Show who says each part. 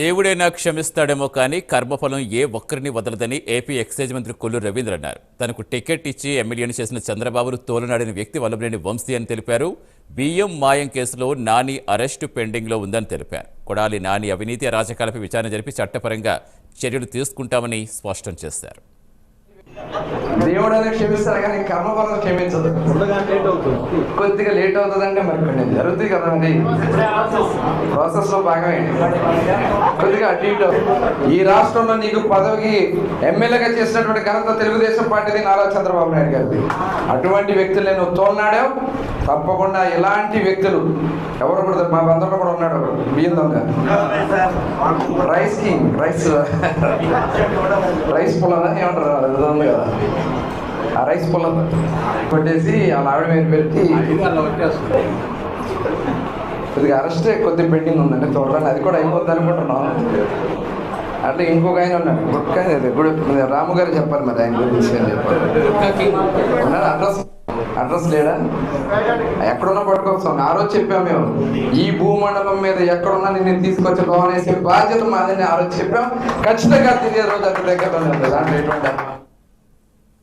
Speaker 1: దేవుడైనా క్షమిస్తాడేమో కానీ కర్మఫలం ఏ ఒక్కరిని వదలదని ఏపీ ఎక్సైజ్ మంత్రి కొల్లు రవీంద్ర అన్నారు. తనకు టికెట్ ఇచ్చి ఎమ్మెల్యేను చేసిన చంద్రబాబును తోలనాడిన వ్యక్తి వల్లభనేని వంశీ అని తెలిపారు. బియ్యం మాయం కేసులో నాని అరెస్టు పెండింగ్లో ఉందని తెలిపారు. కొడాలి నాని అవినీతి అరాచకాలపై విచారణ జరిపి చట్టపరంగా చర్యలు తీసుకుంటామని స్పష్టం చేశారు.
Speaker 2: దేవుడు అనేది క్షమిస్తాడు కానీ కర్మఫలం క్షమించదు. కొద్దిగా లేట్ అవుతుందంటే మరి కొన్ని జరుగుతుంది కదా మరి? ప్రాసెస్లో భాగమే కొద్దిగా అటు ఇటు. ఈ రాష్ట్రంలో నీకు పదవికి ఎమ్మెల్యేగా చేసినటువంటి ఘనత తెలుగుదేశం పార్టీది నారా చంద్రబాబు నాయుడు గారిది. అటువంటి వ్యక్తులు నేను తోలనాడావు తప్పకుండా ఎలాంటి వ్యక్తులు ఎవరు కూడా మా బంధంలో కూడా ఉన్నాడు ఒకడు, బియ్యం దొంగ రైస్ కింగ్ రైస్ రైస్ పొలం ఏమంటారు అది ఉంది కదా ఆ రైస్ పొలం కొట్టేసి వాళ్ళ ఆవిడ మీద పెట్టి కొద్దిగా అరెస్ట్ కొద్దిగా పెండింగ్ ఉందండి త్వరలో అది కూడా అయిపోద్ది అనుకుంటున్నాం అట్లా ఇంకొక ఆయన ఉన్నాడు గుట్క రాము గారు చెప్పాలి మరి ఆయన గురించి అని చెప్పాలి అడ్రస్ లేడా? ఎక్కడున్నా పట్టుకోవచ్చు ఆ రోజు చెప్పాం మేము ఈ భూమండలం మీద ఎక్కడున్నా నేను తీసుకొచ్చి లోన్ వేసే బాధ్యత మాదని ఆ రోజు చెప్పాం. ఖచ్చితంగా తెలియదు రోజు అక్కడ దగ్గర దాంట్లో ఎటువంటి